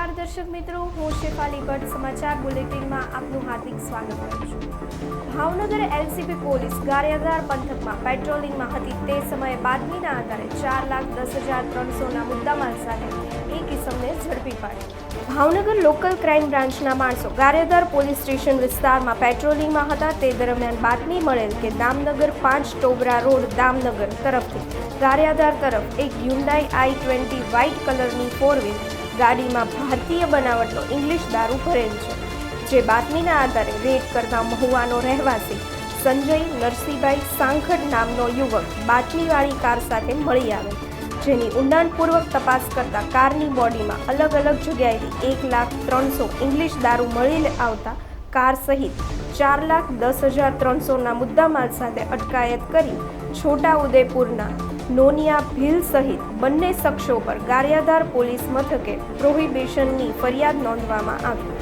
મિત્રો, હું શેફાલી ભટ્ટ સમાચાર બુલેટિનમાં આપનું હાર્દિક સ્વાગત કરું છું. ભાવનગર એલસીબી પોલીસ ગારિયાધાર પંથકમાં પેટ્રોલિંગમાં હતી તે સમયે બાતમીના આધારે ચાર લાખ દસ હજાર ત્રણસોના મુદ્દામાલ સાથે એક ઇસમને ઝડપી પાડી ભાવનગર લોકલ ક્રાઇમ બ્રાન્ચના માણસો ગારિયાધાર પોલીસ સ્ટેશન વિસ્તારમાં પેટ્રોલિંગમાં હતા. તે દરમિયાન બાતમી મળેલ કે દામનગર પાંચ ટોબરા રોડ દામનગર તરફથી ગારિયાધાર તરફ એક યુન્ડાઈ આઈ ટ્વેન્ટી વ્હાઇટ કલરની ફોર વ્હીલ ગાડીમાં ભારતીય બનાવટનો ઇંગ્લિશ દારૂ ભરેલ છે. જે બાતમીના આધારે રેડ કરતા મહુવાનો રહેવાસી સંજય નરસિંહભાઈ સાંખડ નામનો યુવક બાતમીવાળી કાર સાથે મળી આવે. જેની ઊંડાણપૂર્વક તપાસ કરતા કારની બોડીમાં અલગ અલગ જગ્યાએથી એક લાખ ત્રણસો ઇંગ્લિશ દારૂ મળી આવતા કાર સહિત ચાર લાખ દસ હજાર ત્રણસોના મુદ્દામાલ સાથે અટકાયત કરી છોટા ઉદેપુરના નોનિયા ભીલ સહિત બંને શખ્સો પર ગારિયાધાર પોલીસ મથકે પ્રોહિબિશનની ફરિયાદ નોંધવામાં આવી.